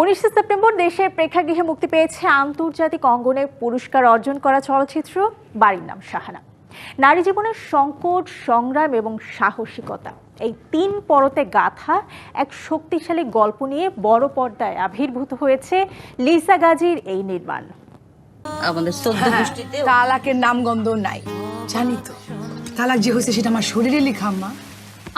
উনিশে সেপ্টেম্বর দেশের প্রেক্ষাগৃহে মুক্তি পেয়েছে আন্তর্জাতিক অঙ্গনে পুরস্কার অর্জন করা চলচ্চিত্র বাড়ির নাম সাহানা নারী জীবনের সংকট সংগ্রাম এবং সাহসিকতা। এই তিন পরতে গাথা এক শক্তিশালী গল্প নিয়ে বড় পর্দায় আবির্ভূত হয়েছে লিসা গাজীর এই নির্মাণ। আমাদের চোদ্দ গোষ্ঠীতে তালাকের নামগন্ধ নাই। জানি তো তালাক যে হয়েছে সেটা আমার শরীরে লিখা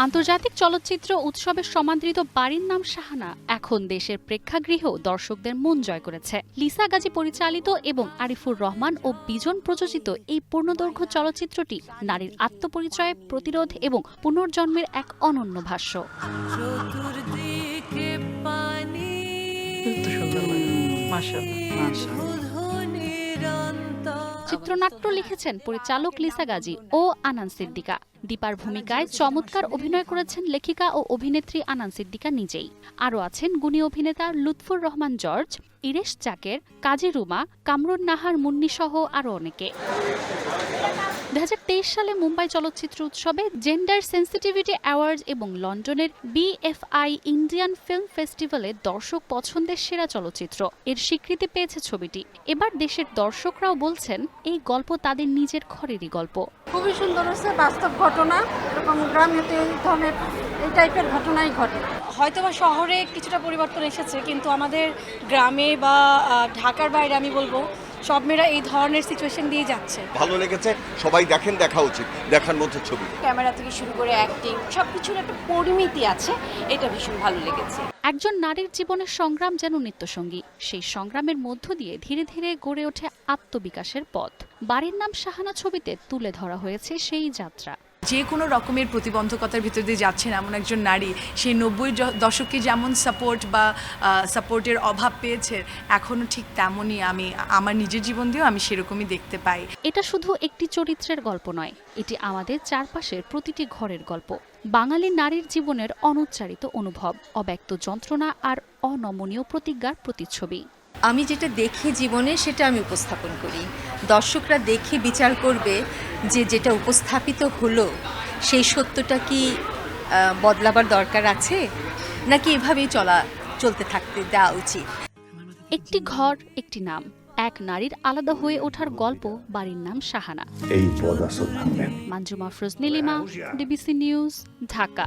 আন্তর্জাতিক চলচ্চিত্র উৎসবের সমাদৃত বাড়ির নাম শাহানা এখন দেশের প্রেক্ষাগৃহ দর্শকদের মন জয় করেছে। লিসা গাজী পরিচালিত এবং আরিফুর রহমান ও বিজন প্রযোজিত এই পূর্ণদৈর্ঘ্য চলচ্চিত্রটি নারীর আত্মপরিচয় প্রতিরোধ এবং পুনর্জন্মের এক অনন্য ভাষ্য। চিত্রনাট্য লিখেছেন পরিচালক লিসা গাজী ও আনান সিদ্দিকা। দীপার ভূমিকায় চমৎকার অভিনয় করেছেন লেখিকা ও অভিনেত্রী আনান সিদ্দিকা নিজেই। আরও আছেন গুণী অভিনেতা লুৎফুর রহমান জর্জ, ইরেশ চাকের কাজী রুমা, কামরুন নাহার মুন্নি সহ আরও অনেকে। সালে মুম্বাই চলচ্চিত্র উৎসবে জেন্ডার সেন্সিটিভিটি অ্যাওয়ার্ডস এবং লন্ডনের বিএফআই ইন্ডিয়ান ফিল্ম ফেস্টিভ্যালে দর্শক পছন্দের সেরা চলচ্চিত্র। এর স্বীকৃতি পেয়েছে ছবিটি। এবার দেশের দর্শকরাও বলছেন এই গল্প তাদের নিজের ঘরেরই গল্প। খুবই সুন্দর হচ্ছে বাস্তব ঘটনা এরকম গ্রামেতে এই ধরনের এই টাইপের ঘটনাই ঘটে। হয়তোবা শহরে কিছুটা পরিবর্তন এসেছে কিন্তু আমাদের গ্রামে বা ঢাকার বাইরে আমি বলব সব মেয়েরা এই ধরনের সিচুয়েশন দিয়ে যাচ্ছে। ভালো লেগেছে সবাই দেখেন দেখা উচিত দেখার মধ্যে ছবি। ক্যামেরা থেকে শুরু করে অ্যাক্টিং সব কিছুর একটা পরিমিতি আছে এটা ভীষণ ভালো লেগেছে। একজন নারীর জীবনের সংগ্রাম যেন নিত্যসঙ্গী সেই সংগ্রামের মধ্য দিয়ে ধীরে ধীরে গড়ে ওঠে আত্মবিকাশের পথ। বাড়ির নাম শাহানা ছবিতে তুলে ধরা হয়েছে সেই যাত্রা। যে কোনো রকমের প্রতিবন্ধকতার ভিতর দিয়ে যাচ্ছেন এমন একজন নারী সেই নব্বই দশকে যেমন সাপোর্ট বা সাপোর্টের অভাব পেয়েছে এখনও ঠিক তেমনই আমি, আমার নিজের জীবন দিয়েও আমি সেরকমই দেখতে পাই। এটা শুধু একটি চরিত্রের গল্প নয়, এটি আমাদের চারপাশের প্রতিটি ঘরের গল্প। বাঙালি নারীর জীবনের অনুচ্চারিত অনুভব, অব্যক্ত যন্ত্রণা আর অনমনীয় প্রতিজ্ঞার প্রতিচ্ছবি। আমি যেটা দেখি জীবনে সেটা আমি উপস্থাপন করি। দর্শকরা দেখে বিচার করবে যে যেটা উপস্থাপিত হলো সেই সত্যটা কি বদলাবার দরকার আছে? নাকি এভাবেই চলা চলতে থাকতে দেওয়া উচিত? একটি ঘর একটি নাম এক নারীর আলাদা হয়ে ওঠার গল্প বাড়ির নাম শাহানা। এই মাঞ্জুমা ফ্রোজ নীলিমা ডিবিসি নিউজ ঢাকা।